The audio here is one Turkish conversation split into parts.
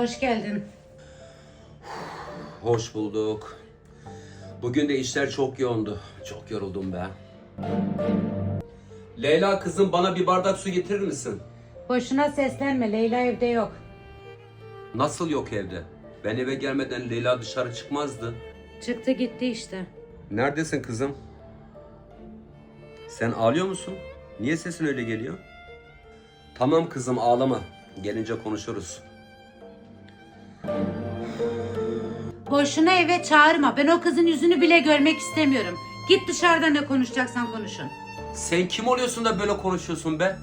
hoş geldin. Hoş bulduk. Bugün de işler çok yoğundu. Çok yoruldum be. Leyla kızım bana bir bardak su getirir misin? Boşuna seslenme, Leyla evde yok. Nasıl yok evde? Ben eve gelmeden Leyla dışarı çıkmazdı. Çıktı gitti işte. Neredesin kızım? Sen ağlıyor musun? Niye sesin öyle geliyor? Tamam kızım ağlama. Gelince konuşuruz. Boşuna eve çağırma. Ben o kızın yüzünü bile görmek istemiyorum. Git dışarıda ne konuşacaksan konuşun. Sen kim oluyorsun da böyle konuşuyorsun be?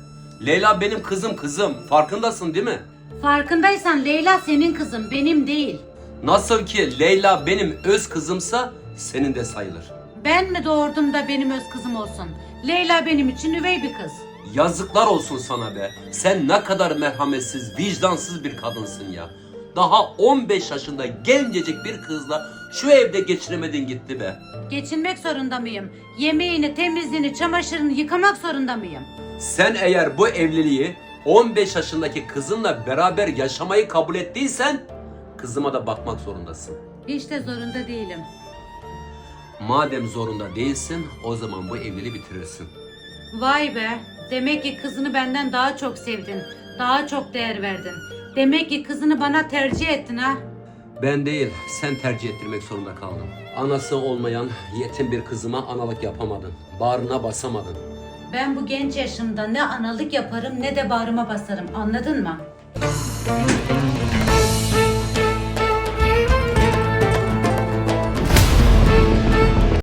Leyla benim kızım kızım. Farkındasın değil mi? Farkındaysan Leyla senin kızın, benim değil. Nasıl ki Leyla benim öz kızımsa senin de sayılır. Ben mi doğurdum da benim öz kızım olsun? Leyla benim için üvey bir kız. Yazıklar olsun sana be. Sen ne kadar merhametsiz, vicdansız bir kadınsın ya. Daha 15 yaşında gencecik bir kızla şu evde geçiremedin gitti be. Geçinmek zorunda mıyım? Yemeğini, temizliğini, çamaşırını yıkamak zorunda mıyım? Sen eğer bu evliliği 15 yaşındaki kızınla beraber yaşamayı kabul ettiysen kızıma da bakmak zorundasın. Hiç de zorunda değilim. Madem zorunda değilsin o zaman bu evliliği bitirirsin. Vay be. Demek ki kızını benden daha çok sevdin. Daha çok değer verdin. Demek ki kızını bana tercih ettin ha. Ben değil, sen tercih ettirmek zorunda kaldın. Anası olmayan yetim bir kızıma analık yapamadın. Bağrına basamadın. Ben bu genç yaşımda ne analık yaparım ne de bağrıma basarım. Anladın mı?